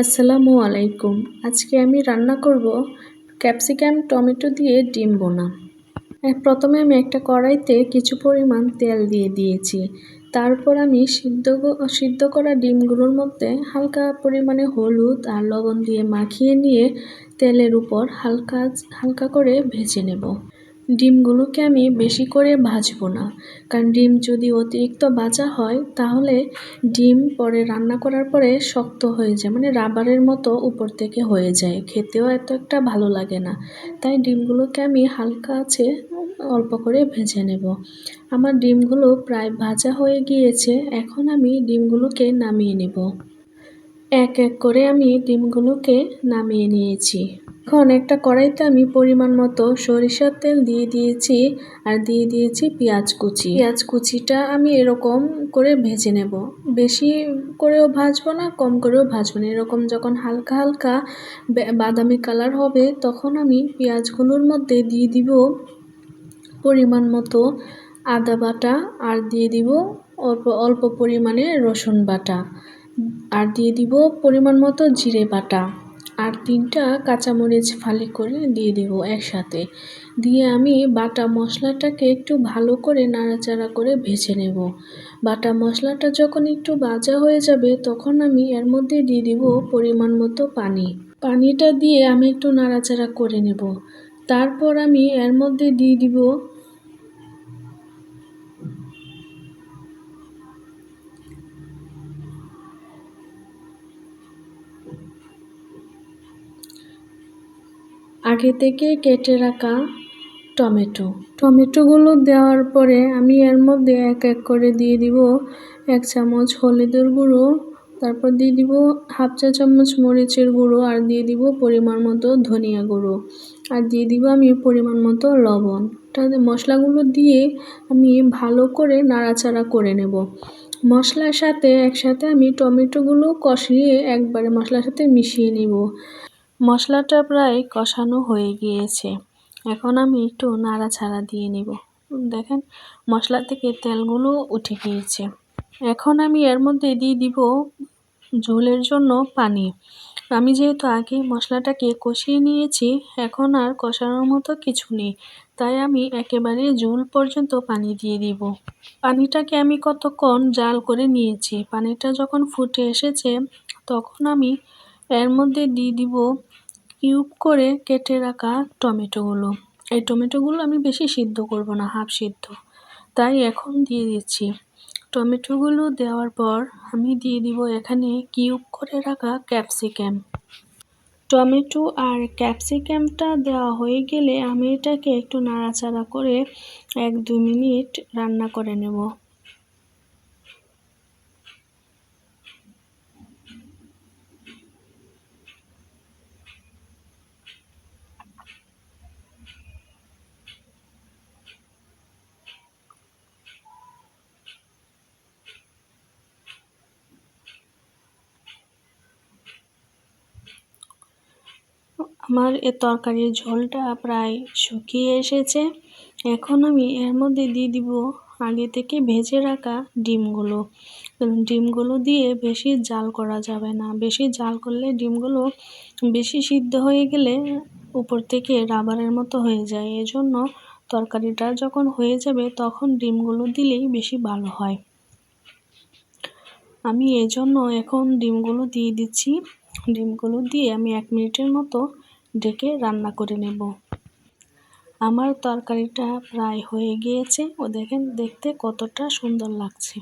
আসসালামু আলাইকুম। আজকে আমি রান্না করব ক্যাপসিকাম, টমেটো দিয়ে ডিম বোনা। প্রথমে আমি একটা কড়াইতে কিছু পরিমাণ তেল দিয়ে দিয়েছি। তারপর আমি সিদ্ধ সিদ্ধ করা ডিমগুলোর মধ্যে হালকা পরিমাণে হলুদ আর লবণ দিয়ে মাখিয়ে নিয়ে তেলের উপর হালকা হালকা করে ভেজে নেব। ডিমগুলোকে আমি বেশি করে ভাজবো না। কারণ ডিম যদি অতিরিক্ত ভাজা হয়, তাহলে ডিম পরে রান্না করার পরে শক্ত হয়ে যায় মানে রাবারের মতো উপর থেকে হয়ে যায়। খেতেও এত একটা ভালো লাগে না। তাই ডিমগুলোকে আমি হালকা আছে, অল্প করে ভেজে নেব। আমার ডিমগুলো প্রায় ভাজা হয়ে গিয়েছে, এখন আমি ডিমগুলোকে নামিয়ে নেব। এক এক করে আমি ডিমগুলোকে নামিয়ে নিয়েছি। এখন একটা কড়াইতে আমি পরিমাণ মতো সরিষার তেল দিয়ে দিয়েছি আর দিয়ে দিয়েছি পেঁয়াজ কুচি। পেঁয়াজ কুচিটা আমি এরকম করে ভেজে নেব। বেশি করেও ভাজবো না, কম করেও ভাজবো না। এরকম যখন হালকা হালকা বাদামি কালার হবে, তখন আমি পেঁয়াজগুলোর মধ্যে দিয়ে দিব পরিমাণ মতো আদা বাটা আর দিয়ে দিব অল্প অল্প পরিমাণে রসুন বাটা। আর দিয়ে দিব পরিমাণ মতো জিরে বাটা। আর তিনটা কাঁচামরিচ ফালি করে দিয়ে দেব একসাথে। দিয়ে আমি বাটা মশলাটাকে একটু ভালো করে নাড়াচাড়া করে ভেজে নেব। বাটা মশলাটা যখন একটু ভাজা হয়ে যাবে, তখন আমি এর মধ্যে দিয়ে দিব পরিমাণ মতো পানি। পানিটা দিয়ে আমি একটু নাড়াচাড়া করে নেব। তারপর আমি এর মধ্যে দিয়ে দিব আগে থেকে কেটে রাখা টমেটো। টমেটোগুলো দেওয়ার পরে আমি এর মধ্যে এক এক করে দিয়ে দিব এক চামচ হলুদের গুঁড়ো, তারপর দিয়ে দিব হাফ চা চামচ মরিচের গুঁড়ো, আর দিয়ে দিব পরিমাণ মতো ধনিয়া গুঁড়ো। আর দিয়ে দিব আমি পরিমাণ মতো লবণ। মশলাগুলো দিয়ে আমি ভালো করে নাড়াচাড়া করে নেব। মশলার সাথে একসাথে আমি টমেটোগুলো কষিয়ে একবারে মশলার সাথে মিশিয়ে নিব। মশলাটা প্রায় কষানো হয়ে গিয়েছে। এখন আমি একটু নাড়াছাড়া দিয়ে নেব। দেখেন, মশলা থেকে তেলগুলো উঠে গিয়েছে। এখন আমি এর মধ্যে দিয়ে দিব ঝোলের জন্য পানি। আমি যেহেতু আগে মশলাটাকে কষিয়ে নিয়েছি, এখন আর কষানোর মতো কিছু নেই। তাই আমি একেবারে ঝোল পর্যন্ত পানি দিয়ে দিব। পানিটাকে আমি কতক্ষণ জাল করে নিয়েছি? পানিটা যখন ফুটে এসেছে, তখন আমি এর মধ্যে দিয়ে দিব কিউব করে কেটে রাখা টমেটোগুলো। এই টমেটোগুলো আমি বেশি সিদ্ধ করব না, হাফ সিদ্ধ। তাই এখন দিয়ে দিচ্ছি। টমেটোগুলো দেওয়ার পর আমি দিয়ে দিব এখানে কিউব করে রাখা ক্যাপসিকাম। টমেটো আর ক্যাপসিকামটা দেওয়া হয়ে গেলে আমি এটাকে একটু নাড়াচাড়া করে এক দু মিনিট রান্না করে নেব। আমার এ তরকারির ঝোলটা প্রায় শুকিয়ে এসেছে। এখন আমি এর মধ্যে দিয়ে দিব আগে থেকে ভেজে রাখা ডিমগুলো। ডিমগুলো দিয়ে বেশি জাল করা যাবে না। বেশি জাল করলে ডিমগুলো বেশি সিদ্ধ হয়ে গেলে উপর থেকে রাবারের মতো হয়ে যায়। এজন্য তরকারিটা যখন হয়ে যাবে তখন ডিমগুলো দিলেই বেশি ভালো হয়। আমি এজন্য এখন ডিমগুলো দিয়ে দিচ্ছি। ডিমগুলো দিয়ে আমি এক মিনিটের মতো ঢেকে রান্না করে নেব। আমার তরকারিটা প্রায় হয়ে গিয়েছে। ও দেখেন, দেখতে কতটা সুন্দর লাগছে।